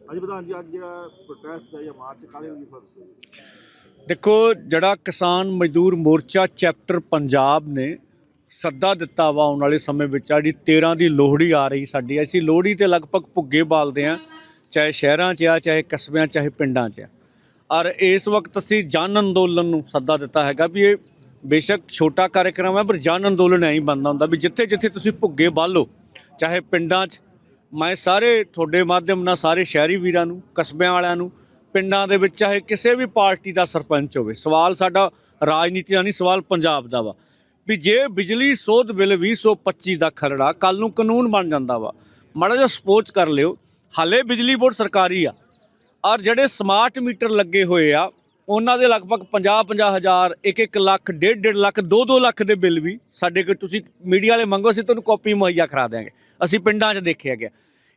ਹਾਂਜੀ ਪ੍ਰਧਾਨ ਜੀ, ਅੱਜ ਜਿਹੜਾ ਪ੍ਰੋਟੈਸਟ ਹੈ ਜਾਂ ਮਾਰਚ ਕਾਲੇ ਦੀ ਫਰਜ਼ ਦੇਖੋ, ਜਿਹੜਾ ਕਿਸਾਨ ਮਜ਼ਦੂਰ ਮੋਰਚਾ ਚੈਪਟਰ ਪੰਜਾਬ ਨੇ ਸੱਦਾ ਦਿੱਤਾ ਵਾ ਆਉਣ ਵਾਲੇ ਸਮੇਂ ਵਿੱਚ ਜਿਹੜੀ 13 ਦੀ ਲੋਹੜੀ ਆ ਰਹੀ ਸਾਡੀ, ਅਸੀਂ ਲੋਹੜੀ ਤੇ ਲਗਭਗ ਭੁੱਗੇ ਬਾਲਦੇ ਆ ਚਾਹੇ ਸ਼ਹਿਰਾਂ 'ਚ ਆ, ਚਾਹੇ ਕਸਬਿਆਂ 'ਚ, ਚਾਹੇ ਪਿੰਡਾਂ 'ਚ। ਆ ਔਰ ਇਸ ਵਕਤ ਅਸੀਂ ਜਨ ਅੰਦੋਲਨ ਨੂੰ ਸੱਦਾ ਦਿੱਤਾ ਹੈਗਾ ਵੀ ਇਹ ਬੇਸ਼ੱਕ ਛੋਟਾ ਕਾਰਜਕ੍ਰਮ ਹੈ, ਪਰ ਜਨ ਅੰਦੋਲਨ ਐਂ ਹੀ ਬਣਦਾ ਹੁੰਦਾ ਵੀ ਜਿੱਥੇ ਜਿੱਥੇ ਤੁਸੀਂ ਭੁੱਗੇ ਬਾਲੋ, ਚਾਹੇ ਪਿੰਡਾਂ 'ਚ, ਮੈਂ ਸਾਰੇ ਤੁਹਾਡੇ ਮਾਧਿਅਮ ਨਾਲ, ਸਾਰੇ ਸ਼ਹਿਰੀ ਵੀਰਾਂ ਨੂੰ, ਕਸਬਿਆਂ ਵਾਲਿਆਂ ਨੂੰ, ਪਿੰਡਾਂ ਦੇ ਵਿੱਚ ਚਾਹੇ ਕਿਸੇ ਵੀ ਪਾਰਟੀ ਦਾ ਸਰਪੰਚ ਹੋਵੇ, ਸਵਾਲ ਸਾਡਾ ਰਾਜਨੀਤੀ ਦਾ ਨਹੀਂ, ਸਵਾਲ ਪੰਜਾਬ ਦਾ ਵਾ, ਵੀ ਜੇ ਬਿਜਲੀ ਸੋਧ ਬਿੱਲ 2025 ਦਾ ਖਰੜਾ ਕੱਲ ਨੂੰ ਕਾਨੂੰਨ ਬਣ ਜਾਂਦਾ ਵਾ, ਮਾੜਾ ਜਿਹਾ ਸਪੋਜ਼ ਕਰ ਲਿਓ, ਹਾਲੇ ਬਿਜਲੀ ਬੋਰਡ ਸਰਕਾਰੀ ਆ, ਔਰ ਜਿਹੜੇ ਸਮਾਰਟ ਮੀਟਰ ਲੱਗੇ ਹੋਏ ਆ ਉਹਨਾਂ ਦੇ ਲਗਭਗ 50 50 ਹਜ਼ਾਰ 1 1 ਲੱਖ 1.5 1.5 ਲੱਖ 2 2 ਲੱਖ ਦੇ ਬਿੱਲ ਵੀ ਸਾਡੇ ਕੋਲ ਤੁਸੀਂ ਮੀਡੀਆ ਵਾਲੇ ਮੰਗੋ, ਅਸੀਂ ਤੁਹਾਨੂੰ ਕਾਪੀ ਮੁਹੱਈਆ ਕਰਾ ਦਿਆਂਗੇ। ਅਸੀਂ ਪਿੰਡਾਂ 'ਚ ਦੇਖਿਆ ਗਿਆ।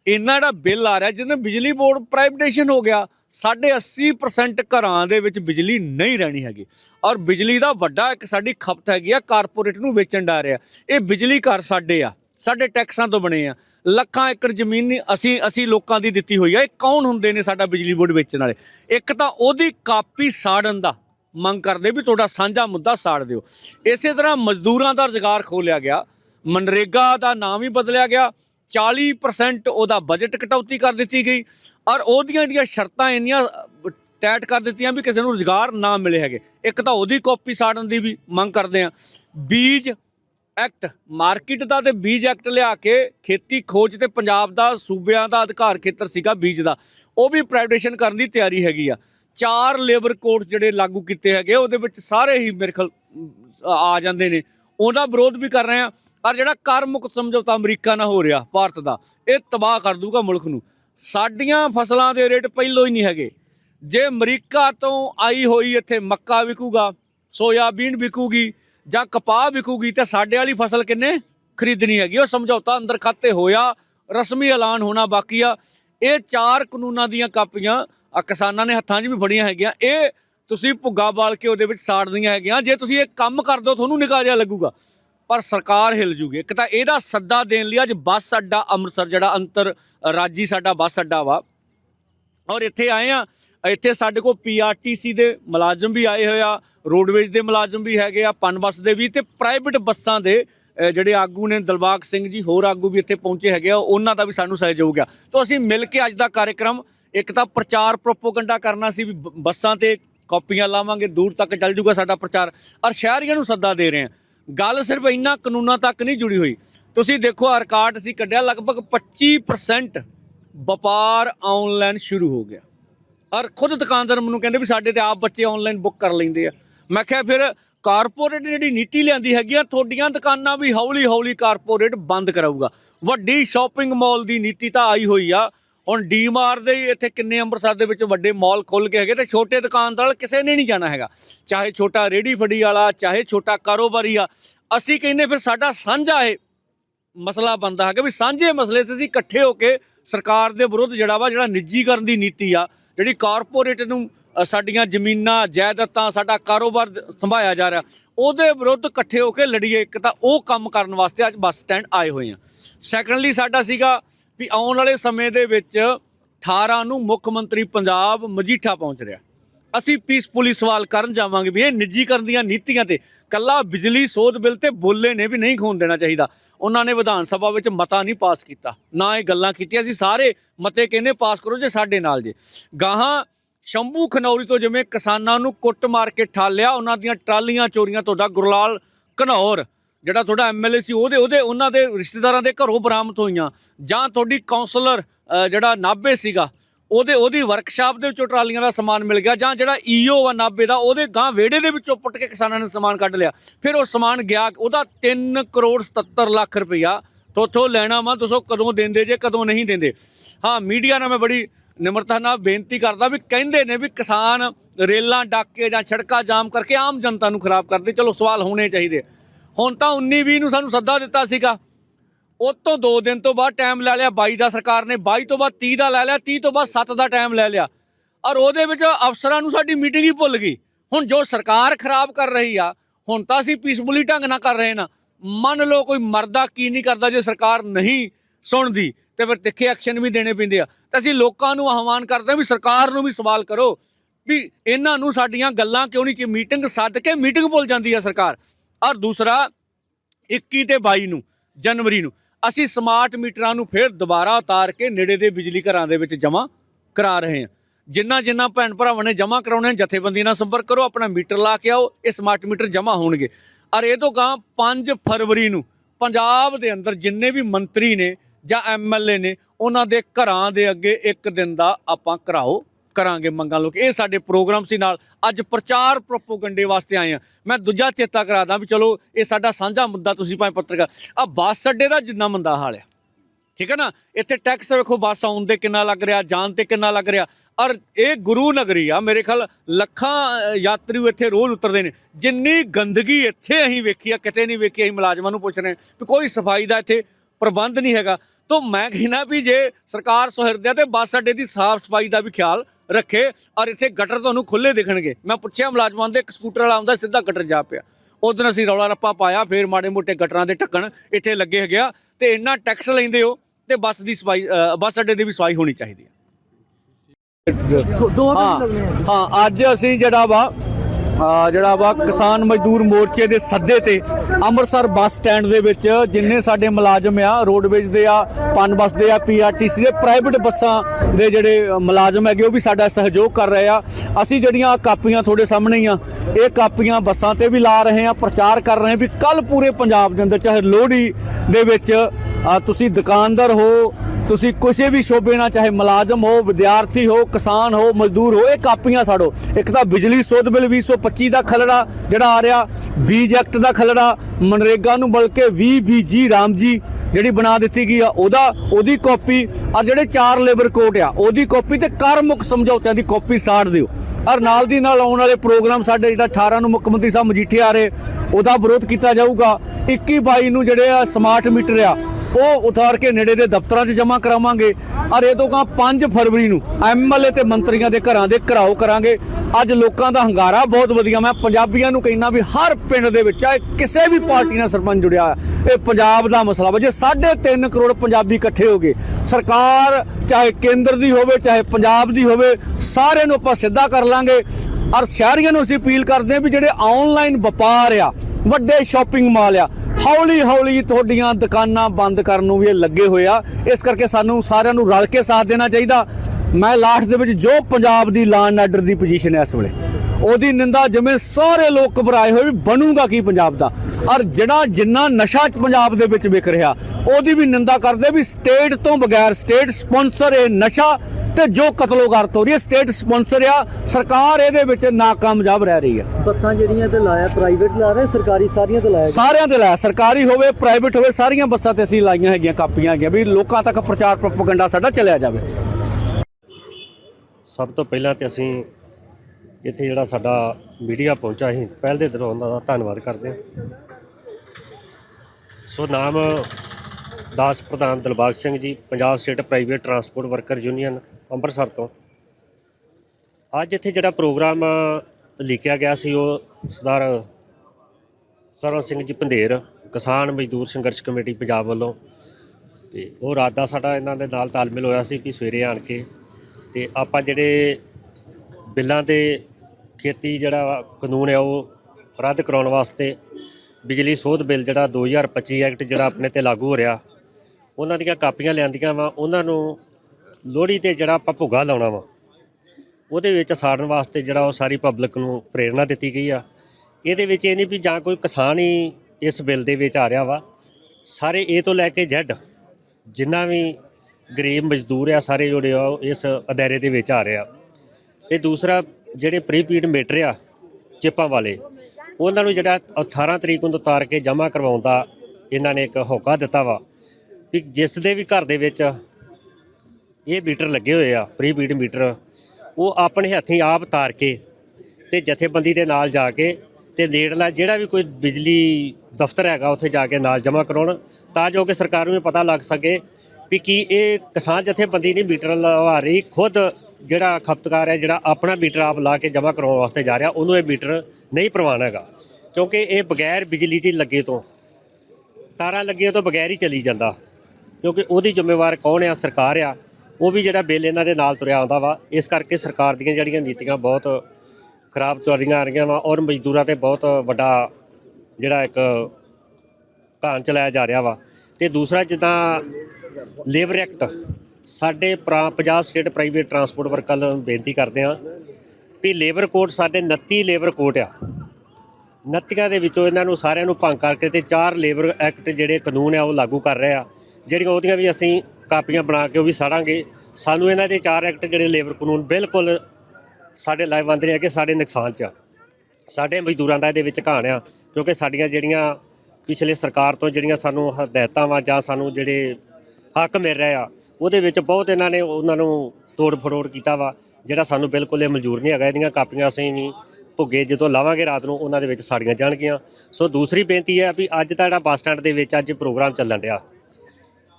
ਇੰਨਾ ਜਿਹੜਾ ਬਿੱਲ ਆ ਰਿਹਾ, ਜਿਹਦੇ ਬਿਜਲੀ ਬੋਰਡ ਪ੍ਰਾਈਵੇਟੇਸ਼ਨ ਹੋ ਗਿਆ ਸਾਡੇ 80% ਘਰਾਂ ਦੇ ਵਿੱਚ ਬਿਜਲੀ ਨਹੀਂ ਰਹਿਣੀ ਹੈਗੀ। ਔਰ ਬਿਜਲੀ ਦਾ ਵੱਡਾ ਇੱਕ ਸਾਡੀ ਖਪਤ ਹੈਗੀ ਆ ਕਾਰਪੋਰੇਟ ਨੂੰ ਵੇਚਣ ਦਾ ਰਿਹਾ। ਇਹ ਬਿਜਲੀ ਘਰ ਸਾਡੇ ਆ। ਸਾਡੇ ਟੈਕਸਾਂ ਤੋਂ ਬਣੇ ਆ। ਲੱਖਾਂ ਏਕੜ ਜ਼ਮੀਨ ਅਸੀਂ ਅਸੀਂ ਲੋਕਾਂ ਦੀ ਦਿੱਤੀ ਹੋਈ ਆ। ਇਹ ਕੌਣ ਹੁੰਦੇ ਨੇ ਸਾਡਾ ਬਿਜਲੀ ਬੋਰਡ ਵੇਚਣ ਵਾਲੇ? ਇੱਕ ਤਾਂ ਉਹਦੀ ਕਾਪੀ ਸਾੜਨ ਦਾ ਮੰਗ ਕਰਦੇ ਵੀ ਤੁਹਾਡਾ ਸਾਂਝਾ ਮੁੱਦਾ ਸਾੜ ਦਿਓ। ਇਸੇ ਤਰ੍ਹਾਂ ਮਜ਼ਦੂਰਾਂ ਦਾ ਰੁਜ਼ਗਾਰ ਖੋਲਿਆ ਗਿਆ। ਮਨਰੇਗਾ ਦਾ ਨਾਮ ਹੀ ਬਦਲਿਆ ਗਿਆ। 40% ਉਹਦਾ ਬਜਟ ਕਟੌਤੀ ਕਰ ਦਿੱਤੀ ਗਈ। ਔਰ ਉਹਦੀਆਂ ਜਿਹੜੀਆਂ ਸ਼ਰਤਾਂ ਇੰਨੀਆਂ ਟੈਟ ਕਰ ਦਿੱਤੀਆਂ ਵੀ ਕਿਸੇ ਨੂੰ ਰੁਜ਼ਗਾਰ ਨਾ ਮਿਲੇ ਹੈਗੇ। ਇੱਕ ਤਾਂ ਉਹਦੀ ਕਾਪੀ ਸਾੜਨ ਦੀ ਵੀ ਮੰਗ ਕਰਦੇ ਆ। ਬੀਜ ਐਕਟ, ਮਾਰਕੀਟ ਦਾ ਤੇ ਬੀਜ ਐਕਟ ਲਿਆ ਕੇ ਖੇਤੀ ਖੋਜ ਤੇ ਪੰਜਾਬ ਦਾ ਸੂਬਿਆਂ ਦਾ ਅਧਿਕਾਰ ਖੇਤਰ ਸੀਗਾ ਬੀਜ ਦਾ। ਉਹ ਵੀ ਪ੍ਰਾਈਵੇਟੇਸ਼ਨ ਕਰਨ ਦੀ ਤਿਆਰੀ ਹੈਗੀ ਆ। ਚਾਰ ਲੇਬਰ ਕੋਡਸ ਜਿਹੜੇ ਲਾਗੂ ਕੀਤੇ ਹੈਗੇ, ਉਹਦੇ ਵਿੱਚ ਸਾਰੇ ਹੀ ਮੇਰੇ ਖਿਆਲ ਆ ਜਾਂਦੇ ਨੇ। ਉਹਦਾ ਵਿਰੋਧ ਵੀ ਕਰ ਰਹੇ ਆ। ਔਰ ਜਿਹੜਾ ਕਰ ਮੁਕਤ ਸਮਝੌਤਾ ਅਮਰੀਕਾ ਨਾਲ ਹੋ ਰਿਹਾ, ਭਾਰਤ ਦਾ, ਇਹ ਤਬਾਹ ਕਰ ਦੂਗਾ ਮੁਲਕ ਨੂੰ। ਸਾਡੀਆਂ ਫਸਲਾਂ ਦੇ ਰੇਟ ਪਹਿਲੋਂ ਹੀ ਨਹੀਂ ਹੈਗੇ। ਜੇ ਅਮਰੀਕਾ ਤੋਂ ਆਈ ਹੋਈ ਇੱਥੇ ਮੱਕਾ ਵਿਕੂਗਾ, ਸੋਇਆਬੀਨ ਵਿਕੂਗੀ ਜਾਂ ਕਪਾਹ ਵਿਕੂਗੀ ਤੇ ਸਾਡੇ ਵਾਲੀ ਫਸਲ ਕਿੰਨੇ? ਖਰੀਦਣੀ ਹੈਗੀ। ਉਹ ਸਮਝੌਤਾ ਅੰਦਰ ਖਾਤੇ ਹੋਇਆ, ਰਸਮੀ ਐਲਾਨ ਹੋਣਾ ਬਾਕੀ ਆ। ਇਹ ਚਾਰ ਕਾਨੂੰਨਾਂ ਦੀਆਂ ਕਾਪੀਆਂ ਕਿਸਾਨਾਂ ਨੇ ਹੱਥਾਂ 'ਚ ਵੀ ਫੜੀਆਂ ਹੈਗੀਆਂ। ਇਹ ਤੁਸੀਂ ਭੁੱਗਾ ਬਾਲ ਕੇ ਉਹਦੇ ਵਿੱਚ ਸਾੜਨੀਆਂ ਹੈਗੀਆਂ। ਜੇ ਤੁਸੀਂ ਇਹ ਕੰਮ ਕਰ ਦਿਓ ਤੁਹਾਨੂੰ ਨਿਕਾ ਜਿਹਾ ਲੱਗੂਗਾ। ਪਰ ਸਰਕਾਰ ਹਿਲ ਜੂਗੀ। ਇੱਕ ਤਾਂ ਇਹਦਾ ਸੱਦਾ ਦੇਣ ਲਈ ਅੱਜ ਬੱਸ ਅੱਡਾ ਅੰਮ੍ਰਿਤਸਰ, ਜਿਹੜਾ ਅੰਤਰ ਰਾਜੀ ਸਾਡਾ ਬੱਸ ਅੱਡਾ ਵਾ ਔਰ ਇੱਥੇ ਆਏ ਆ। ਇੱਥੇ ਸਾਡੇ ਕੋਲ ਪੀਆਰਟੀਸੀ ਦੇ ਮੁਲਾਜ਼ਮ ਵੀ ਆਏ ਹੋਏ ਆ। ਰੋਡਵੇਜ਼ ਦੇ ਮੁਲਾਜ਼ਮ ਵੀ ਹੈਗੇ ਆ, ਪਨ ਬੱਸ ਦੇ ਵੀ ਤੇ ਪ੍ਰਾਈਵੇਟ ਬੱਸਾਂ ਦੇ ਜਿਹੜੇ ਆਗੂ ਨੇ ਦਿਲਬਾਗ ਸਿੰਘ ਜੀ, ਹੋਰ ਆਗੂ ਵੀ ਇੱਥੇ ਪਹੁੰਚੇ ਹੈਗੇ ਆ। ਉਹਨਾਂ ਦਾ ਵੀ ਸਾਨੂੰ ਸਹਿਯੋਗ ਆ। ਤਾਂ ਅਸੀਂ ਮਿਲ ਕੇ ਅੱਜ ਦਾ ਕਾਰਜਕ੍ਰਮ, ਇੱਕ ਤਾਂ ਪ੍ਰਚਾਰ ਪ੍ਰੋਪੋਗੰਡਾ ਕਰਨਾ ਸੀ ਵੀ ਬ- ਬੱਸਾਂ ਤੇ ਕਾਪੀਆਂ ਲਾਵਾਂਗੇ, ਦੂਰ ਤੱਕ ਚੱਲ ਜੂਗਾ ਸਾਡਾ ਪ੍ਰਚਾਰ। ਔਰ ਸ਼ਹਿਰੀਆਂ ਨੂੰ ਸੱਦਾ ਦੇ ਰਹੇ ਆ। ਗੱਲ ਸਿਰਫ ਇੰਨਾ ਕਾਨੂੰਨਾਂ ਤੱਕ ਨਹੀਂ ਜੁੜੀ ਹੋਈ। ਤੁਸੀਂ ਦੇਖੋ, ਆਹ ਰਿਕਾਰਡ ਅਸੀਂ ਕੱਢਿਆ, ਲਗਭਗ 25% ਵਪਾਰ ਆਨਲਾਈਨ ਸ਼ੁਰੂ ਹੋ ਗਿਆ। ਔਰ ਖੁਦ ਦੁਕਾਨਦਾਰ ਮੈਨੂੰ ਕਹਿੰਦੇ ਵੀ ਸਾਡੇ ਤੇ ਆਪ ਬੱਚੇ ਆਨਲਾਈਨ ਬੁੱਕ ਕਰ ਲੈਂਦੇ ਆ। ਮੈਂ ਕਿਹਾ ਫਿਰ ਕਾਰਪੋਰੇਟ ਜਿਹੜੀ ਨੀਤੀ ਲਿਆਂਦੀ ਹੈਗੀ ਆ, ਤੁਹਾਡੀਆਂ ਦੁਕਾਨਾਂ ਵੀ ਹੌਲੀ ਹੌਲੀ ਕਾਰਪੋਰੇਟ ਬੰਦ ਕਰਾਊਗਾ। ਵੱਡੀ ਸ਼ਾਪਿੰਗ ਮਾਲ ਦੀ ਨੀਤੀ ਤਾਂ ਆਈ ਹੋਈ ਆ। ਹੁਣ ਡੀਮਾਰ ਦੇ ਇੱਥੇ ਕਿੰਨੇ ਅੰਮ੍ਰਿਤਸਰ ਦੇ ਵਿੱਚ ਵੱਡੇ ਮਾਲ ਖੁੱਲ ਕੇ ਹੈਗੇ ਤੇ ਛੋਟੇ ਦੁਕਾਨਦਾਰ ਕਿਸੇ ਨੇ ਨਹੀਂ ਜਾਣਾ ਹੈਗਾ। ਚਾਹੇ ਛੋਟਾ ਰੇੜੀ ਫੜੀ ਵਾਲਾ, ਚਾਹੇ ਛੋਟਾ ਕਾਰੋਬਾਰੀ ਆ। ਅਸੀਂ ਕਹਿੰਦੇ ਫਿਰ ਸਾਡਾ ਸਾਂਝਾ ਹੈ ਮਸਲਾ ਬਣਦਾ ਹੈਗਾ ਵੀ ਸਾਂਝੇ ਮਸਲੇ 'ਤੇ ਅਸੀਂ ਇਕੱਠੇ ਹੋ ਕੇ ਸਰਕਾਰ ਦੇ ਵਿਰੁੱਧ ਜਿਹੜਾ ਵਾ, ਜਿਹੜਾ ਨਿੱਜੀਕਰਨ ਦੀ ਨੀਤੀ ਆ, ਜਿਹੜੀ ਕਾਰਪੋਰੇਟ ਨੂੰ ਸਾਡੀਆਂ ਜ਼ਮੀਨਾਂ, ਜਾਇਦਾਦਾਂ, ਸਾਡਾ ਕਾਰੋਬਾਰ ਦ- ਸੰਭਾਇਆ ਜਾ ਰਿਹਾ, ਉਹਦੇ ਵਿਰੁੱਧ ਇਕੱਠੇ ਹੋ ਕੇ ਲੜੀਏ। ਇੱਕ ਤਾਂ ਉਹ ਕੰਮ ਕਰਨ ਵਾਸਤੇ ਅੱਜ ਬੱਸ ਸਟੈਂਡ ਆਏ ਹੋਏ ਆ। ਸੈਕੰਡਲੀ ਸਾਡਾ ਸੀਗਾ ਵੀ ਆਉਣ ਵਾਲੇ ਸਮੇਂ ਦੇ ਵਿੱਚ 18 ਨੂੰ ਮੁੱਖ ਮੰਤਰੀ ਪੰਜਾਬ ਮਜੀਠਾ ਪਹੁੰਚ ਰਿਹਾ। ਅਸੀਂ ਪੀਸਫੁਲੀ ਸਵਾਲ ਕਰਨ ਜਾਵਾਂਗੇ ਵੀ ਇਹ ਨਿੱਜੀਕਰਨ ਦੀਆਂ ਨੀਤੀਆਂ ਤੇ ਕੱਲਾ ਬਿਜਲੀ ਸੋਧ ਬਿੱਲ ਤੇ ਬੋਲੇ ਨੇ ਵੀ ਨਹੀਂ ਖੋਣ ਦੇਣਾ ਚਾਹੀਦਾ। ਉਹਨਾਂ ਨੇ ਵਿਧਾਨ ਸਭਾ ਵਿੱਚ ਮਤਾ ਨਹੀਂ ਪਾਸ ਕੀਤਾ। ਨਾ ਇਹ ਗੱਲਾਂ ਕੀਤੀਆਂ ਸੀ ਸਾਰੇ ਮਤੇ ਕਹਿੰਦੇ ਪਾਸ ਕਰੋ ਜੇ ਸਾਡੇ ਨਾਲ ਜੇ। ਗਾਹਾਂ ਸ਼ੰਭੂ ਖਨੌਰੀ ਤੋਂ ਜਿਵੇਂ ਕਿਸਾਨਾਂ ਨੂੰ ਕੁੱਟ ਮਾਰ ਕੇ ਠਾਲਿਆ, ਉਹਨਾਂ ਦੀਆਂ ਟਰਾਲੀਆਂ ਚੋਰੀਆਂ, ਤੁਹਾਡਾ ਗੁਰਲਾਲ ਘਨੌਰ, ਜਿਹੜਾ ਤੁਹਾਡਾ ਐਮਐਲਏ ਸੀ, ਉਹਦੇ ਉਹਦੇ ਉਹਨਾਂ ਦੇ ਰਿਸ਼ਤੇਦਾਰਾਂ ਦੇ ਘਰੋਂ ਬਰਾਮਦ ਹੋਈਆਂ। ਜਾਂ ਤੁਹਾਡੀ ਕਾਉਂਸਲਰ ਜਿਹੜਾ ਨਾਭੇ ਸੀਗਾ ਉਹਦੇ ਉਹਦੀ ਵਰਕਸ਼ਾਪ ਦੇ ਵਿੱਚੋਂ ਟਰਾਲੀਆਂ ਦਾ ਸਮਾਨ ਮਿਲ ਗਿਆ ਜਾਂ ਜਿਹੜਾ ਈਓ ਆ ਨਾਭੇ ਦਾ, ਉਹਦੇ ਗਾਂ ਵਿਹੜੇ ਦੇ ਵਿੱਚੋਂ ਪੁੱਟ ਕੇ ਕਿਸਾਨਾਂ ਨੇ ਸਮਾਨ ਕੱਢ ਲਿਆ। ਫਿਰ ਉਹ ਸਮਾਨ ਗਿਆ, ਉਹਦਾ 3 ਕਰੋੜ 77 ਲੱਖ ਰੁਪਈਆ ਤੋਥੋਂ ਲੈਣਾ ਵਾ, ਦੱਸੋ ਕਦੋਂ ਦਿੰਦੇ ਜੇ, ਕਦੋਂ ਨਹੀਂ ਦਿੰਦੇ। ਹਾਂ, ਮੀਡੀਆ ਨਾਲ ਮੈਂ ਬੜੀ ਨਿਮਰਤਾ ਨਾਲ ਬੇਨਤੀ ਕਰਦਾ ਵੀ ਕਹਿੰਦੇ ਨੇ ਵੀ ਕਿਸਾਨ ਰੇਲਾਂ ਡਾਕੇ ਜਾਂ ਸੜਕਾਂ ਜਾਮ ਕਰਕੇ ਆਮ ਜਨਤਾ ਨੂੰ ਖਰਾਬ ਕਰਦੇ। ਚਲੋ ਸਵਾਲ ਹੋਣੇ ਚਾਹੀਦੇ। ਹੁਣ ਤਾਂ 19 20 ਨੂੰ ਸਾਨੂੰ ਸੱਦਾ ਦਿੱਤਾ ਸੀਗਾ। ਉਹ ਤੋਂ 2 ਦਿਨ ਤੋਂ ਬਾਅਦ ਟਾਈਮ ਲੈ ਲਿਆ 22 ਦਾ ਸਰਕਾਰ ਨੇ 22 ਤੋਂ ਬਾਅਦ 30 ਦਾ ਲੈ ਲਿਆ 30 ਤੋਂ ਬਾਅਦ 7 ਦਾ ਟਾਈਮ ਲੈ ਲਿਆ। ਔਰ ਉਹਦੇ ਵਿੱਚ ਅਫਸਰਾਂ ਨੂੰ ਸਾਡੀ ਮੀਟਿੰਗ ਹੀ ਭੁੱਲ ਗਈ। ਹੁਣ ਜੋ ਸਰਕਾਰ ਖਰਾਬ ਕਰ ਰਹੀ ਆ, ਹੁਣ ਤਾਂ ਅਸੀਂ ਪੀਸਫੁਲੀ ਢੰਗ ਨਾਲ ਕਰ ਰਹੇ ਨਾ ਮੰਨ ਲਓ ਕੋਈ ਮਰਦਾ ਕੀ ਨਹੀਂ ਕਰਦਾ ਜੇ ਸਰਕਾਰ ਨਹੀਂ ਸੁਣਦੀ, ਤੇ ਫਿਰ ਤਿੱਖੇ ਐਕਸ਼ਨ ਵੀ ਦੇਣੇ ਪੈਂਦੇ ਆ। ਤਾਂ ਅਸੀਂ ਲੋਕਾਂ ਨੂੰ ਆਹਵਾਨ ਕਰਦੇ ਹਾਂ ਵੀ ਸਰਕਾਰ ਨੂੰ ਵੀ ਸਵਾਲ ਕਰੋ ਵੀ ਇਹਨਾਂ ਨੂੰ ਸਾਡੀਆਂ ਗੱਲਾਂ ਕਿਉਂ ਨਹੀਂ ਚ ਮੀਟਿੰਗ ਸੱਦ ਕੇ ਮੀਟਿੰਗ ਭੁੱਲ ਜਾਂਦੀ ਆ ਸਰਕਾਰ। ਔਰ ਦੂਸਰਾ 21 ਤੇ 22 ਨੂੰ, ਜਨਵਰੀ ਨੂੰ। ਅਸੀਂ ਸਮਾਰਟ ਮੀਟਰਾਂ ਨੂੰ ਫਿਰ ਦੁਬਾਰਾ ਉਤਾਰ ਕੇ ਨੇੜੇ ਦੇ ਬਿਜਲੀ ਘਰਾਂ ਦੇ ਵਿੱਚ ਜਮ੍ਹਾਂ ਕਰਾ ਰਹੇ ਹਾਂ। ਜਿੰਨਾ ਜਿੰਨਾ ਭੈਣ ਭਰਾਵਾਂ ਨੇ ਜਮ੍ਹਾਂ ਕਰਾਉਣੇ ਹਨ, ਜਥੇਬੰਦੀ ਨਾਲ ਸੰਪਰਕ ਕਰੋ ਆਪਣਾ ਮੀਟਰ ਲਾ ਕੇ ਆਓ ਇਹ ਸਮਾਰਟ ਮੀਟਰ ਜਮ੍ਹਾਂ ਹੋਣਗੇ। ਔਰ ਇਹ ਤੋਂ ਗਾਂ 5 ਫਰਵਰੀ ਨੂੰ ਪੰਜਾਬ ਦੇ ਅੰਦਰ ਜਿੰਨੇ ਵੀ ਮੰਤਰੀ ਨੇ ਜਾਂ ਐਮਐਲਏ ਨੇ ਉਹਨਾਂ ਦੇ ਘਰਾਂ ਦੇ ਅੱਗੇ ਇੱਕ ਦਿਨ ਦਾ ਆਪਾਂ ਕਰਾਓ ਕਰਾਂਗੇ ਮੰਗਾਂ ਲੋਕ। ਇਹ ਸਾਡੇ ਪ੍ਰੋਗਰਾਮ ਸੀ ਨਾਲ। ਅੱਜ ਪ੍ਰਚਾਰ ਪ੍ਰੋਪੋਗੰਡੇ ਵਾਸਤੇ ਆਏ ਆ। ਮੈਂ ਦੂਜਾ ਚੇਤਾ ਕਰਾਦਾ ਵੀ ਚਲੋ, ਇਹ ਸਾਡਾ ਸਾਂਝਾ ਮੁੱਦਾ ਤੁਸੀਂ ਭਾਵੇਂ ਪੱਤਰਕਾਰ ਆ ਬੱਸ ਅੱਡੇ ਦਾ ਜਿੰਨਾ ਮੰਦਾ ਹਾਲ ਆ। ਠੀਕ ਹੈ ਨਾ? ਇੱਥੇ ਟੈਕਸ ਵੇਖੋ, ਬੱਸ ਆਉਣ ਤੇ ਕਿੰਨਾ ਲੱਗ ਰਿਹਾ, ਜਾਣ ਤੇ ਕਿੰਨਾ ਲੱਗ ਰਿਹਾ। ਔਰ ਇਹ ਗੁਰੂ ਨਗਰੀ ਆ, ਮੇਰੇ ਖਿਆਲ ਲੱਖਾਂ ਯਾਤਰੀ ਇੱਥੇ ਰੋਜ਼ ਉਤਰਦੇ ਨੇ। ਜਿੰਨੀ ਗੰਦਗੀ ਇੱਥੇ ਅਸੀਂ ਵੇਖੀ ਆ, ਕਿਤੇ ਨਹੀਂ ਵੇਖੀ, ਅਸੀਂ ਮੁਲਾਜ਼ਮਾਂ ਨੂੰ ਪੁੱਛ ਰਹੇ ਵੀ ਕੋਈ ਸਫ਼ਾਈ ਦਾ ਇੱਥੇ ਪ੍ਰਬੰਧ ਨਹੀਂ ਹੈਗਾ। ਤਾਂ ਮੈਂ ਕਹਿੰਦਾ ਵੀ ਜੇ ਸਰਕਾਰ ਸੁਹਿਰਦ ਹੈ ਤੇ ਬੱਸ ਅੱਡੇ ਦੀ ਸਾਫ਼ ਸਫ਼ਾਈ ਦਾ ਵੀ ਖਿਆਲ ਰੱਖੇ ਔਰ ਇੱਥੇ ਗਟਰ ਤੁਹਾਨੂੰ ਖੁੱਲੇ ਦਿਖਣਗੇ। ਮੈਂ ਪੁੱਛਿਆ ਮੁਲਾਜ਼ਮਾਂ ਦੇ ਇੱਕ ਸਕੂਟਰ ਵਾਲਾ ਆਉਂਦਾ ਸਿੱਧਾ ਗਟਰ ਜਾ ਪਿਆ। ਉਦੋਂ ਅਸੀਂ ਰੌਲਾ ਰੱਪਾ ਪਾਇਆ ਫੇਰ ਮਾੜੇ ਮੋਟੇ ਗਟਰਾਂ ਦੇ ਢੱਕਣ ਇੱਥੇ ਲੱਗੇ ਹੈਗੇ ਆ ਤੇ ਇੰਨਾ ਟੈਕਸ ਲੈਂਦੇ ਹੋ ਤੇ ਬੱਸ ਦੀ ਸਫ਼ਾਈ ਬੱਸ ਅੱਡੇ ਦੀ ਵੀ ਸਫ਼ਾਈ ਹੋਣੀ ਚਾਹੀਦੀ ਹੈ। ਦੋ ਹਾਂ ਅੱਜ ਅਸੀਂ ਜਿਹੜਾ ਵਾ ਜਿਹੜਾ ਵਾ ਕਿਸਾਨ ਮਜ਼ਦੂਰ ਮੋਰਚੇ ਦੇ ਸੱਦੇ ਤੇ ਅੰਮ੍ਰਿਤਸਰ ਬੱਸ ਸਟੈਂਡ ਦੇ ਵਿੱਚ ਜਿੰਨੇ ਸਾਡੇ ਮੁਲਾਜ਼ਮ ਆ, ਰੋਡਵੇਜ ਦੇ ਆ, ਪਨ ਬੱਸ ਦੇ ਆ ਪੀਆਰਟੀਸੀ ਦੇ, ਪ੍ਰਾਈਵੇਟ ਬੱਸਾਂ ਦੇ ਜਿਹੜੇ ਮੁਲਾਜ਼ਮ ਹੈਗੇ, ਉਹ ਵੀ ਸਾਡਾ ਸਹਿਯੋਗ ਕਰ ਰਹੇ ਆ। ਅਸੀਂ ਜਿਹੜੀਆਂ ਕਾਪੀਆਂ ਤੁਹਾਡੇ ਸਾਹਮਣੇ ਹੀ ਆ, ਇਹ ਕਾਪੀਆਂ ਬੱਸਾਂ ਤੇ ਵੀ ਲਾ ਰਹੇ ਆ, ਪ੍ਰਚਾਰ ਕਰ ਰਹੇ ਆ ਵੀ ਕੱਲ ਪੂਰੇ ਪੰਜਾਬ ਦੇ ਅੰਦਰ, ਚਾਹੇ ਲੋਹੜੀ ਦੇ ਵਿੱਚ ਤੁਸੀਂ ਦੁਕਾਨਦਾਰ ਹੋ ਤੁਸੀਂ ਕਿਸੇ ਵੀ ਸ਼ੋਬੇ ਨਾਲ, ਚਾਹੇ ਮੁਲਾਜ਼ਮ ਹੋ, ਵਿਦਿਆਰਥੀ ਹੋ, ਕਿਸਾਨ ਹੋ, ਮਜ਼ਦੂਰ ਹੋ, ਇਹ ਕਾਪੀਆਂ ਸਾੜੋ। ਇੱਕ ਤਾਂ ਬਿਜਲੀ ਸੋਧ ਬਿੱਲ 2025 ਦਾ ਖਲੜਾ ਜਿਹੜਾ ਆ ਰਿਹਾ, ਬੀਜ ਐਕਟ ਦਾ ਖਲੜਾ, ਮਨਰੇਗਾ ਨੂੰ ਬਲਕਿ 20 ਬੀਜੀ ਰਾਮ ਜੀ ਜਿਹੜੀ ਬਣਾ ਦਿੱਤੀ ਗਈ ਆ ਉਹਦਾ ਉਹਦੀ ਕਾਪੀ ਆ ਜਿਹੜੇ ਚਾਰ ਲੇਬਰ ਕੋਡ ਆ ਉਹਦੀ ਕਾਪੀ ਤੇ ਕਰ ਮੁੱਖ ਸਮਝੌਤਿਆਂ ਦੀ ਕਾਪੀ ਸਾੜ ਦਿਓ। ਔਰ ਨਾਲ ਦੀ ਨਾਲ ਆਉਣ ਵਾਲੇ ਪ੍ਰੋਗਰਾਮ ਸਾਡੇ ਜਿਹੜਾ 18 ਨੂੰ ਮੁੱਖ ਮੰਤਰੀ ਸਾਹਿਬ ਮਜੀਠੇ ਆ ਰਹੇ ਉਹਦਾ ਵਿਰੋਧ ਕੀਤਾ ਜਾਊਗਾ। 21 22 ਨੂੰ ਜਿਹੜੇ ਆ ਸਮਾਰਟ ਮੀਟਰ ਆ ਉਹ ਉਤਾਰ ਕੇ ਨੇੜੇ ਦੇ ਦਫ਼ਤਰਾਂ 'ਚ ਜਮ੍ਹਾਂ ਕਰਾਵਾਂਗੇ। ਔਰ ਇਹ ਤੋਂ ਕਾਂ 5 ਫਰਵਰੀ ਨੂੰ ਐਮਐਲਏ ਤੇ ਮੰਤਰੀਆਂ ਦੇ ਘਰਾਂ ਦੇ ਘਰਾਓ ਕਰਾਂਗੇ। ਅੱਜ ਲੋਕਾਂ ਦਾ ਹੰਗਾਰਾ ਬਹੁਤ ਵਧੀਆ ਮੈਂ ਪੰਜਾਬੀਆਂ ਨੂੰ ਕਹਿਣਾ ਵੀ ਹਰ ਪਿੰਡ ਦੇ ਵਿੱਚ ਚਾਹੇ ਕਿਸੇ ਵੀ ਪਾਰਟੀ ਨਾਲ ਸਰਪੰਚ ਜੁੜਿਆ ਹੈ, ਇਹ ਪੰਜਾਬ ਦਾ ਮਸਲਾ ਵਾ। ਜੇ 3.5 ਕਰੋੜ ਪੰਜਾਬੀ ਇਕੱਠੇ ਹੋ ਗਏ, ਸਰਕਾਰ ਚਾਹੇ ਕੇਂਦਰ ਦੀ ਹੋਵੇ, ਚਾਹੇ ਪੰਜਾਬ ਦੀ ਹੋਵੇ, ਸਾਰਿਆਂ ਨੂੰ ਆਪਾਂ ਸਿੱਧਾ ਕਰ ਲਾਂਗੇ। ਔਰ ਸ਼ਹਿਰੀਆਂ ਨੂੰ ਅਸੀਂ ਅਪੀਲ ਕਰਦੇ ਹਾਂ ਵੀ ਜਿਹੜੇ ਆਨਲਾਈਨ ਵਪਾਰ ਆ, ਵੱਡੇ ਸ਼ਾਪਿੰਗ ਮਾਲ ਆ ਹੌਲੀ ਹੌਲੀ ਤੁਹਾਡੀਆਂ ਦੁਕਾਨਾਂ ਬੰਦ ਕਰਨ ਨੂੰ ਵੀ ਇਹ ਲੱਗੇ ਹੋਏ ਆ। ਇਸ ਕਰਕੇ ਸਾਨੂੰ ਸਾਰਿਆਂ ਨੂੰ ਰਲ ਕੇ ਸਾਥ ਦੇਣਾ ਚਾਹੀਦਾ। ਮੈਂ ਲਾਸਟ ਦੇ ਵਿੱਚ ਜੋ ਪੰਜਾਬ ਦੀ ਲਾਅ ਆਰਡਰ ਦੀ ਪੋਜੀਸ਼ਨ ਹੈ ਇਸ ਵੇਲੇ। ਉਹਦੀ ਨਿੰਦਾ ਜਿਵੇਂ ਸਾਰੇ ਲੋਕ ਘਬਰਾਏ ਹੋਏ ਵੀ ਬਣੂਗਾ ਕੀ ਪੰਜਾਬ ਦਾ। ਔਰ ਜਿਹੜਾ ਜਿੰਨਾ ਨਸ਼ਾ ਚ ਪੰਜਾਬ ਦੇ ਵਿੱਚ ਵਿਕ ਰਿਹਾ ਉਹਦੀ ਵੀ ਨਿੰਦਾ ਕਰਦੇ ਵੀ ਸਟੇਟ ਤੋਂ ਬਗੈਰ ਸਟੇਟ ਸਪਾਂਸਰ ਇਹ ਨਸ਼ਾ ਤੇ ਜੋ ਕਤਲੋਗਾਰਤ ਹੋ ਰਹੀ ਹੈ ਸਟੇਟ ਸਪਾਂਸਰ ਆ ਸਰਕਾਰ ਇਹਦੇ ਵਿੱਚ ਨਾਕਾਮਯਾਬ ਰਹਿ ਰਹੀ ਹੈ। ਬੱਸਾਂ ਜਿਹੜੀਆਂ ਤੇ ਲਾਇਆ ਪ੍ਰਾਈਵੇਟ ਲਾ ਰਹੇ ਸਰਕਾਰੀ ਸਾਰੀਆਂ ਤੇ ਲਾਇਆ? ਸਾਰਿਆਂ ਤੇ ਲਾਇਆ ਸਰਕਾਰੀ ਹੋਵੇ ਪ੍ਰਾਈਵੇਟ ਹੋਵੇ ਸਾਰੀਆਂ ਬੱਸਾਂ ਤੇ ਅਸੀਂ ਲਾਈਆਂ ਹੈਗੀਆਂ ਕਾਪੀਆਂ ਹੈਗੀਆਂ ਵੀ ਲੋਕਾਂ ਤੱਕ ਪ੍ਰਚਾਰ ਪ੍ਰੋਪਗੈਂਡਾ ਸਾਡਾ ਚੱਲਿਆ ਜਾਵੇ। ਸਭ ਤੋਂ ਪਹਿਲਾਂ ਤੇ ਅਸੀਂ ਇੱਥੇ ਜਿਹੜਾ ਸਾਡਾ ਮੀਡੀਆ ਪਹੁੰਚਾ ਸੀ, ਪਹਿਲ ਦੇ ਦਿਨੋਂ ਉਹਨਾਂ ਦਾ ਧੰਨਵਾਦ ਕਰਦੇ ਹਾਂ। ਸੋ ਨਾਮ ਦਾਸ ਪ੍ਰਧਾਨ Dilbagh Singh ji, Punjab state private transport worker union, Amritsar ਤੋਂ। ਅੱਜ ਇੱਥੇ ਜਿਹੜਾ ਪ੍ਰੋਗਰਾਮ ਲਿਖਿਆ ਗਿਆ ਸੀ, ਉਹ ਸਰਦਾਰ ਸਰਵਨ ਸਿੰਘ ਜੀ ਪੰਧੇਰ ਕਿਸਾਨ ਮਜ਼ਦੂਰ ਸੰਘਰਸ਼ ਕਮੇਟੀ ਪੰਜਾਬ ਵੱਲੋਂ। ਤੇ ਉਹ ਰਾਤ ਦਾ ਸਾਡਾ ਇਹਨਾਂ ਦੇ ਨਾਲ ਤਾਲਮੇਲ ਹੋਇਆ ਸੀ ਕਿ ਸਵੇਰੇ ਆਣ ਕੇ ਤੇ ਆਪਾਂ ਜਿਹੜੇ ਬਿੱਲਾਂ ਦੇ ਖੇਤੀ ਜਿਹੜਾ ਕਾਨੂੰਨ ਹੈ ਉਹ ਰੱਦ ਕਰਾਉਣ ਵਾਸਤੇ ਬਿਜਲੀ ਸੋਧ ਬਿੱਲ ਜਿਹੜਾ 2025 ਐਕਟ ਜਿਹੜਾ ਆਪਣੇ ਤੇ ਲਾਗੂ ਹੋ ਰਿਹਾ, ਉਹਨਾਂ ਦੀਆਂ ਕਾਪੀਆਂ ਲਿਆਂਦੀਆਂ ਵਾ, ਉਹਨਾਂ ਨੂੰ ਲੋਹੜੀ ਤੇ ਜਿਹੜਾ ਆਪਾਂ ਭੁੱਗਾ ਲਾਉਣਾ ਵਾ, ਉਹਦੇ ਵਿੱਚ ਸਾੜਨ ਵਾਸਤੇ ਜਿਹੜਾ ਉਹ ਸਾਰੀ ਪਬਲਿਕ ਨੂੰ ਪ੍ਰੇਰਣਾ ਦਿੱਤੀ ਗਈ ਆ। ਇਹਦੇ ਵਿੱਚ ਇਹ ਨਹੀਂ ਵੀ ਜਾਂ ਕੋਈ ਕਿਸਾਨ ਹੀ ਇਸ ਬਿੱਲ ਦੇ ਵਿੱਚ ਆ ਰਿਹਾ ਵਾ, ਸਾਰੇ ਏ ਤੋਂ ਲੈ ਕੇ Z ਜਿੰਨਾ ਵੀ ਗਰੀਬ ਮਜ਼ਦੂਰ ਆ, ਸਾਰੇ ਜਿਹੜੇ ਆ, ਉਹ ਇਸ ਅਦਾਰੇ ਦੇ ਵਿੱਚ ਆ ਰਿਹਾ ਆ। ਤੇ ਦੂਸਰਾ ਜਿਹੜੇ ਪ੍ਰੀਪੇਡ ਮੀਟਰ ਆ, ਚਿੱਪਾਂ ਵਾਲੇ, ਉਹਨਾਂ ਨੂੰ ਜਿਹੜਾ 18 ਤਰੀਕ ਨੂੰ ਉਤਾਰ ਕੇ ਜਮ੍ਹਾਂ ਕਰਵਾਉਣ ਦਾ ਇਹਨਾਂ ਨੇ ਇੱਕ ਹੋਕਾ ਦਿੱਤਾ ਵਾ ਵੀ ਜਿਸ ਦੇ ਵੀ ਘਰ ਦੇ ਵਿੱਚ ਇਹ ਮੀਟਰ ਲੱਗੇ ਹੋਏ ਆ, ਪ੍ਰੀਪੇਡ ਮੀਟਰ, ਉਹ ਆਪਣੇ ਹੱਥੀਂ ਆਪ ਤਾਰ ਕੇ ਤੇ ਜਥੇਬੰਦੀ ਦੇ ਨਾਲ ਜਾ ਕੇ ਤੇ ਨੇੜਲਾ ਜਿਹੜਾ ਵੀ ਕੋਈ ਬਿਜਲੀ ਦਫ਼ਤਰ ਹੈਗਾ, ਉੱਥੇ ਜਾ ਕੇ ਨਾਲ ਜਮ੍ਹਾਂ ਕਰਾਉਣ, ਤਾਂ ਜੋ ਕਿ ਸਰਕਾਰ ਨੂੰ ਇਹ ਪਤਾ ਲੱਗ ਸਕੇ ਵੀ ਕੀ ਇਹ ਕਿਸਾਨ ਜਥੇਬੰਦੀ ਨਹੀਂ ਮੀਟਰ ਲਵਾ ਰਹੀ ਖੁਦ ਜਿਹੜਾ ਖਪਤਕਾਰ ਹੈ, ਜਿਹੜਾ ਆਪਣਾ ਮੀਟਰ ਆਪ ਲਾ ਕੇ ਜਮ੍ਹਾਂ ਕਰਾਉਣ ਵਾਸਤੇ ਜਾ ਰਿਹਾ, ਉਹਨੂੰ ਇਹ ਮੀਟਰ ਨਹੀਂ ਪ੍ਰਵਾਨ ਹੈਗਾ। ਕਿਉਂਕਿ ਇਹ ਬਗੈਰ ਬਿਜਲੀ ਦੀ ਲੱਗੇ ਤੋਂ, ਤਾਰਾਂ ਲੱਗੀਆਂ ਤੋਂ ਬਗੈਰ ਹੀ ਚਲੀ ਜਾਂਦਾ। ਕਿਉਂਕਿ ਉਹਦੀ ਜ਼ਿੰਮੇਵਾਰ ਕੌਣ ਆ? ਸਰਕਾਰ ਆ। ਉਹ ਵੀ ਜਿਹੜਾ ਬਿੱਲ ਇਹਨਾਂ ਦੇ ਨਾਲ ਤੁਰਿਆ ਆਉਂਦਾ ਵਾ, ਇਸ ਕਰਕੇ ਸਰਕਾਰ ਦੀਆਂ ਜਿਹੜੀਆਂ ਨੀਤੀਆਂ ਬਹੁਤ ਖਰਾਬ ਚੱਲੀਆਂ ਆ ਰਹੀਆਂ ਵਾ ਔਰ ਮਜ਼ਦੂਰਾਂ ਤੇ ਬਹੁਤ ਵੱਡਾ ਜਿਹੜਾ ਇੱਕ ਘਾਣ ਚਲਾਇਆ ਜਾ ਰਿਹਾ ਵਾ। ਤੇ ਦੂਸਰਾ ਜਿੱਦਾਂ ਲੇਬਰ ਐਕਟ ਸਾਡੇ ਪ੍ਰਾ- Punjab state private transport worker ਨੂੰ ਬੇਨਤੀ ਕਰਦੇ ਹਾਂ ਵੀ ਲੇਬਰ ਕੋਡ ਸਾਡੇ 29 ਲੇਬਰ ਕੋਡ ਆ। 29 ਦੇ ਵਿੱਚੋਂ ਇਹਨਾਂ ਨੂੰ ਸਾਰਿਆਂ ਨੂੰ ਭੰਗ ਕਰਕੇ ਤੇ ਚਾਰ ਲੇਬਰ ਐਕਟ ਜਿਹੜੇ ਕਾਨੂੰਨ ਆ ਉਹ ਲਾਗੂ ਕਰ ਰਹੇ ਆ। ਜਿਹੜੀਆਂ ਉਹਦੀਆਂ ਵੀ ਅਸੀਂ ਕਾਪੀਆਂ ਬਣਾ ਕੇ ਉਹ ਵੀ ਸਾੜਾਂਗੇ। ਸਾਨੂੰ ਇਹਨਾਂ ਦੇ ਚਾਰ ਐਕਟ ਜਿਹੜੇ ਲੇਬਰ ਕਾਨੂੰਨ ਬਿਲਕੁਲ ਸਾਡੇ ਲਾਈਵ ਬੰਦ ਨੇ ਕਿ ਸਾਡੇ ਨੁਕਸਾਨ 'ਚ ਆ। ਸਾਡੇ ਮਜ਼ਦੂਰਾਂ ਦਾ ਇਹਦੇ ਵਿੱਚ ਘਾਣ ਆ, ਕਿਉਂਕਿ ਸਾਡੀਆਂ ਜਿਹੜੀਆਂ ਪਿਛਲੇ ਸਰਕਾਰ ਤੋਂ ਜਿਹੜੀਆਂ ਸਾਨੂੰ ਹਦਾਇਤਾਂ ਵਾ ਜਾਂ ਸਾਨੂੰ ਜਿਹੜੇ ਹੱਕ ਮਿਲ ਰਹੇ ਆ ਉਹਦੇ ਵਿੱਚ ਬਹੁਤ ਇਹਨਾਂ ਨੇ ਉਹਨਾਂ ਨੂੰ ਤੋੜ ਫਰੋੜ ਕੀਤਾ ਵਾ, ਜਿਹੜਾ ਸਾਨੂੰ ਬਿਲਕੁਲ ਇਹ ਮਨਜ਼ੂਰ ਨਹੀਂ ਹੈਗਾ, ਇਹਦੀਆਂ ਕਾਪੀਆਂ ਅਸੀਂ ਵੀ ਭੁੱਗੇ ਜਦੋਂ ਲਾਵਾਂਗੇ ਰਾਤ ਨੂੰ ਉਹਨਾਂ ਦੇ ਵਿੱਚ ਸਾੜੀਆਂ ਜਾਣਗੀਆਂ। ਸੋ ਦੂਸਰੀ ਬੇਨਤੀ ਹੈ ਵੀ ਅੱਜ ਦਾ ਜਿਹੜਾ ਬੱਸ ਸਟੈਂਡ ਦੇ ਵਿੱਚ ਅੱਜ ਪ੍ਰੋਗਰਾਮ ਚੱਲਣ ਰਿਹਾ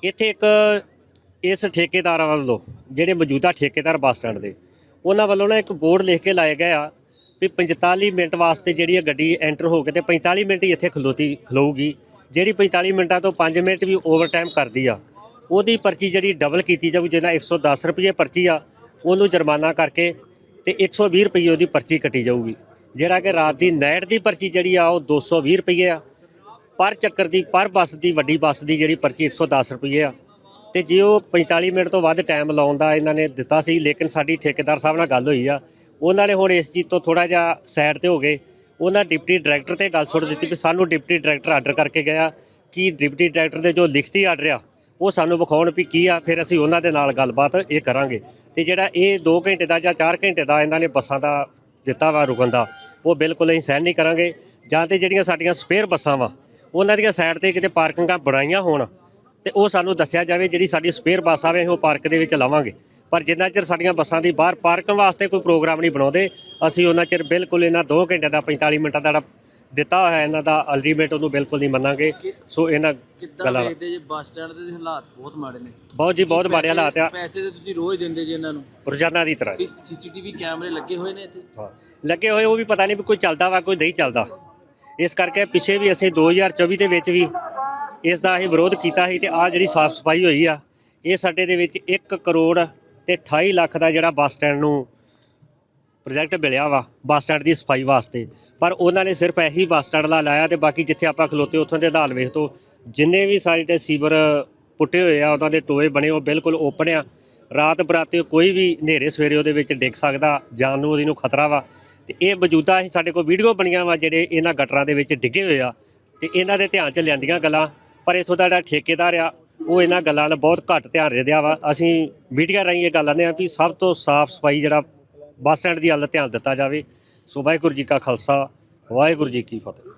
ਇੱਥੇ ਇੱਕ ਇਸ ਠੇਕੇਦਾਰਾਂ ਵੱਲੋਂ, ਜਿਹੜੇ ਮੌਜੂਦਾ ਠੇਕੇਦਾਰ ਬੱਸ ਸਟੈਂਡ ਦੇ, ਉਹਨਾਂ ਵੱਲੋਂ ਨਾ ਇੱਕ ਬੋਰਡ ਲਿਖ ਕੇ ਲਾਇਆ ਗਿਆ ਆ ਵੀ 45 ਮਿੰਟ ਵਾਸਤੇ ਜਿਹੜੀ ਇਹ ਗੱਡੀ ਐਂਟਰ ਹੋ ਕੇ ਤੇ 45 ਮਿੰਟ ਹੀ ਇੱਥੇ ਖਲੋਤੀ, ਖਲੋਊਗੀ, ਜਿਹੜੀ 45 ਮਿੰਟਾਂ ਤੋਂ 5 ਮਿੰਟ ਵੀ ਓਵਰਟਾਈਮ ਕਰਦੀ ਆ। ਉਹਦੀ ਪਰਚੀ ਜਿਹੜੀ ਡਬਲ ਕੀਤੀ ਜਾਊ, ਜਿਹਦਾ 110 ਰੁਪਏ ਪਰਚੀ ਆ, ਉਹਨੂੰ ਜੁਰਮਾਨਾ ਕਰਕੇ ਤੇ 120 ਰੁਪਏ ਉਹਦੀ ਪਰਚੀ ਕੱਟੀ ਜਾਊਗੀ। ਜਿਹੜਾ ਕਿ ਰਾਤ ਦੀ ਨਾਈਟ ਦੀ ਪਰਚੀ ਜਿਹੜੀ ਆ, ਉਹ 220 ਰੁਪਏ ਆ। ਪਰ ਚੱਕਰ ਦੀ, ਪਰ ਬੱਸ ਦੀ, ਵੱਡੀ ਬੱਸ ਦੀ ਜਿਹੜੀ ਪਰਚੀ 110 ਰੁਪਏ ਆ। ਤੇ ਜੇ ਉਹ 45 ਮਿੰਟ ਤੋਂ ਵੱਧ ਟਾਈਮ ਲਾਉਣ ਦਾ ਇਹਨਾਂ ਨੇ ਦਿੱਤਾ ਸੀ, ਲੇਕਿਨ ਸਾਡੀ ਠੇਕੇਦਾਰ ਸਾਹਿਬ ਨਾਲ ਗੱਲ ਹੋਈ ਆ। ਉਹਨਾਂ ਨੇ ਹੁਣ ਇਸ ਚੀਜ਼ ਤੋਂ ਥੋੜਾ ਜਿਹਾ ਸਾਈਡ ਤੇ ਹੋ ਗਏ। ਉਹਨਾਂ ਡਿਪਟੀ ਡਾਇਰੈਕਟਰ ਤੇ ਗੱਲ ਸੁੱਟ ਦਿੱਤੀ ਵੀ ਸਾਨੂੰ ਡਿਪਟੀ ਡਾਇਰੈਕਟਰ ਆਰਡਰ ਕਰਕੇ ਗਿਆ। ਕਿ ਡਿਪਟੀ ਡਾਇਰੈਕਟਰ ਦੇ ਜੋ ਲਿਖਤੀ ਆਰਡਰ ਆ ਉਹ ਸਾਨੂੰ ਵਿਖਾਉਣ ਵੀ ਕੀ ਆ, ਫਿਰ ਅਸੀਂ ਉਹਨਾਂ ਦੇ ਨਾਲ ਗੱਲਬਾਤ ਇਹ ਕਰਾਂਗੇ। ਤੇ ਜਿਹੜਾ ਇਹ 2 ਘੰਟੇ ਦਾ ਜਾਂ 4 ਘੰਟੇ ਦਾ ਇਹਨਾਂ ਨੇ ਬੱਸਾਂ ਦਾ ਦਿੱਤਾ ਵਾ ਰੁਕਣ ਦਾ, ਉਹ ਬਿਲਕੁਲ ਅਸੀਂ ਸਹਿਣ ਨਹੀਂ ਕਰਾਂਗੇ। ਜਾਂ ਤੇ ਜਿਹੜੀਆਂ ਸਾਡੀਆਂ ਸਪੇਅਰ ਬੱਸਾਂ ਵਾ, ਉਹਨਾਂ ਦੀਆਂ ਸਾਈਡ ਤੇ ਕਿਤੇ ਪਾਰਕਿੰਗਾਂ ਬਣਾਈਆਂ ਹੋਣ, ਤੇ ਉਹ ਸਾਨੂੰ ਦੱਸਿਆ ਜਾਵੇ ਜਿਹੜੀ ਸਾਡੀ ਸਪੇਅਰ ਬੱਸ ਆਵੇ ਉਹ ਪਾਰਕ ਦੇ ਵਿੱਚ ਲਾਵਾਂਗੇ। ਪਰ ਜਿੰਨਾ ਚਿਰ ਸਾਡੀਆਂ ਬੱਸਾਂ ਦੀ ਬਾਹਰ ਪਾਰਕਿੰਗ ਵਾਸਤੇ ਕੋਈ ਪ੍ਰੋਗਰਾਮ ਨਹੀਂ ਬਣਾਉਂਦੇ, ਅਸੀਂ ਉਹਨਾਂ ਚਿਰ ਬਿਲਕੁਲ ਇਹਨਾਂ 2 ਘੰਟੇ ਦਾ 45 ਮਿੰਟਾਂ ਦਾ ਜਿਹੜਾ ਦਿੱਤਾ ਹੋਇਆ ਇਹਨਾਂ ਦਾ ਅਲਟੀਮੇਟ ਉਹਨੂੰ ਬਿਲਕੁਲ ਨਹੀਂ ਮੰਨਾਂਗੇ। ਸੋ ਇਹਨਾਂ ਕਿੱਦਾਂ ਗੱਲਾਂ ਵੇਖਦੇ ਜੇ ਬੱਸ ਸਟੈਂਡ ਦੇ ਹਾਲਾਤ ਬਹੁਤ ਮਾੜੇ ਨੇ। ਬਹੁਤ ਜੀ ਬਹੁਤ ਮਾੜੇ ਹਾਲਾਤ ਆ। ਪੈਸੇ ਤੇ ਤੁਸੀਂ ਰੋਜ਼ ਦਿੰਦੇ ਜੇ ਇਹਨਾਂ ਨੂੰ। ਰੋਜ਼ਾਨਾ ਦੀ ਤਰ੍ਹਾਂ ਸੀਸੀਟੀਵੀ ਕੈਮਰੇ ਲੱਗੇ ਹੋਏ ਨੇ ਇੱਥੇ? ਹਾਂ। ਲੱਗੇ ਹੋਏ ਉਹ ਵੀ ਪਤਾ ਨਹੀਂ ਵੀ ਕੋਈ ਚੱਲਦਾ ਵਾ ਕੋਈ ਨਹੀਂ ਚੱਲਦਾ। ਇਸ ਕਰਕੇ ਪਿੱਛੇ ਵੀ ਅਸੀਂ 2024 ਦੇ ਵਿੱਚ ਵੀ ਇਸ ਦਾ ਅਸੀਂ ਵਿਰੋਧ ਕੀਤਾ ਸੀ ਤੇ ਆ ਜਿਹੜੀ ਸਾਫ਼ ਸਫ਼ਾਈ ਹੋਈ ਆ ਇਹ ਸਾਡੇ ਦੇ ਵਿੱਚ 1 ਕਰੋੜ ਤੇ 28 ਲੱਖ ਦਾ ਜਿਹੜਾ ਬੱਸ ਸਟੈਂਡ ਨੂੰ ਪ੍ਰੋਜੈਕਟ ਮਿਲਿਆ ਵਾ ਬੱਸ ਸਟੈਂਡ ਦੀ ਸਫ਼ਾਈ ਵਾਸਤੇ। ਪਰ ਉਹਨਾਂ ਨੇ ਸਿਰਫ ਇਹੀ ਬੱਸ ਸਟੈਂਡ ਦਾ ਲਾਇਆ ਤੇ ਬਾਕੀ ਜਿੱਥੇ ਆਪਾਂ ਖਲੋਤੇ ਉੱਥੋਂ ਦੇ ਹਾਲ ਵੇਖ ਤੋਂ, ਜਿੰਨੇ ਵੀ ਸਾਡੇ ਸੀਵਰ ਪੁੱਟੇ ਹੋਏ ਆ, ਉਹਨਾਂ ਦੇ ਟੋਏ ਬਣੇ, ਉਹ ਬਿਲਕੁਲ ਓਪਨ ਆ। ਰਾਤ ਬਰਾਤੇ ਕੋਈ ਵੀ ਹਨੇਰੇ ਸਵੇਰੇ ਉਹਦੇ ਵਿੱਚ ਡਿੱਗ ਸਕਦਾ, ਜਾਨ ਨੂੰ ਉਹਦੀ ਨੂੰ ਖਤਰਾ ਵਾ। ਤੇ ਇਹ ਮੌਜੂਦਾ ਅਸੀਂ ਸਾਡੇ ਕੋਲ ਵੀਡੀਓ ਬਣੀਆਂ ਵਾ ਜਿਹੜੇ ਇਹਨਾਂ ਗਟਰਾਂ ਦੇ ਵਿੱਚ ਡਿੱਗੇ ਹੋਏ ਆ। ਤੇ ਇਹਨਾਂ ਦੇ ਧਿਆਨ ਚ ਲਿਆਂਦੀਆਂ ਗੱਲਾਂ, ਪਰ ਇਥੋਂ ਦਾ ਜਿਹੜਾ ਠੇਕੇਦਾਰ ਆ, ਉਹ ਇਹਨਾਂ ਗੱਲਾਂ ਨਾਲ ਬਹੁਤ ਘੱਟ ਧਿਆਨ ਰਿਹਾ ਵਾ। ਅਸੀਂ ਮੀਡੀਆ ਰਾਹੀਂ ਇਹ ਗੱਲ ਆਨੇ ਆ ਵੀ ਸਭ ਤੋਂ ਸਾਫ਼ ਸਫ਼ਾਈ ਜਿਹੜਾ ਬੱਸ ਸਟੈਂਡ ਦੀ ਹਾਲਤ ਧਿਆਨ ਦਿੱਤਾ ਜਾਵੇ। ਸੋ ਵਾਹਿਗੁਰੂ ਜੀ ਕਾ ਖਾਲਸਾ, ਵਾਹਿਗੁਰੂ ਜੀ ਕੀ ਫਤਿਹ।